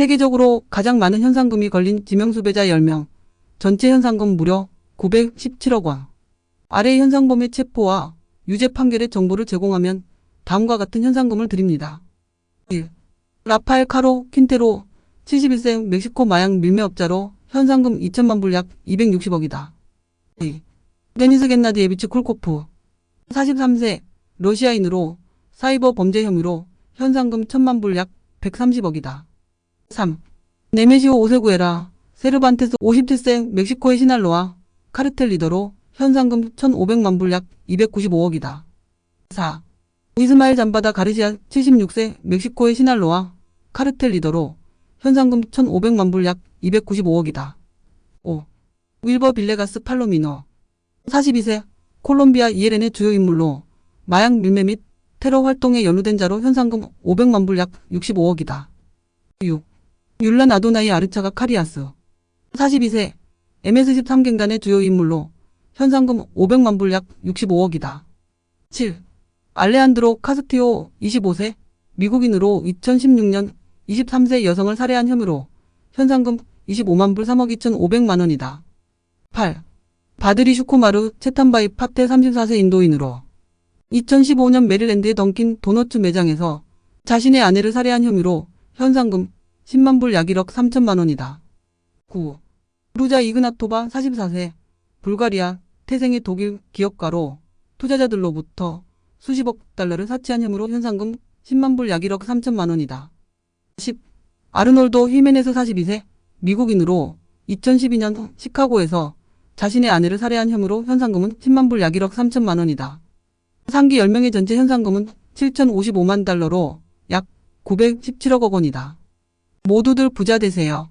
세계적으로 가장 많은 현상금이 걸린 지명수배자 10명. 전체 현상금 무려 917억 원. 아래 현상범의 체포와 유죄 판결의 정보를 제공하면 다음과 같은 현상금을 드립니다. 1. 라파엘 카로 퀸테로 71세 멕시코 마약 밀매업자로 현상금 2천만 불 약 260억이다. 2. 데니스 겐나디에비치 콜코프 43세 러시아인으로 사이버 범죄 혐의로 현상금 1천만 불 약 130억이다. 3. 네메시오 오세구에라 세르반테스 57세 멕시코의 시날로와 카르텔 리더로 현상금 1,500만 불 약 295억이다. 4. 이스마일 잠바다 가르시아 76세 멕시코의 시날로와 카르텔 리더로 현상금 1,500만 불 약 295억이다. 5. 윌버 빌레가스 팔로미노 42세 콜롬비아 ELN의 주요 인물로 마약 밀매 및 테러 활동에 연루된 자로 현상금 500만 불 약 65억이다. 6. 율란 아도나이 아르차가 카리아스 42세 MSG 3갱단의 주요 인물로 현상금 500만 불 약 65억이다. 7. 알레한드로 카스티오 25세 미국인으로 2016년 23세 여성을 살해한 혐의로 현상금 25만 불 3억 2,500만 원이다. 8. 바드리 슈코마르 체탄바이 파테 34세 인도인으로 2015년 메릴랜드의 던킨 도너츠 매장에서 자신의 아내를 살해한 혐의로 현상금 10만 불 약 1억 3천만 원이다. 9. 루자 이그나토바 44세 불가리아 태생의 독일 기업가로 투자자들로부터 수십억 달러를 사치한 혐의로 현상금 10만 불 약 1억 3천만 원이다. 10. 아르놀도 히메네스 42세 미국인으로 2012년 시카고에서 자신의 아내를 살해한 혐의로 현상금은 10만 불 약 1억 3천만 원이다. 상기 10명의 전체 현상금은 7,055만 달러로 약 917억 원이다. 모두들 부자 되세요.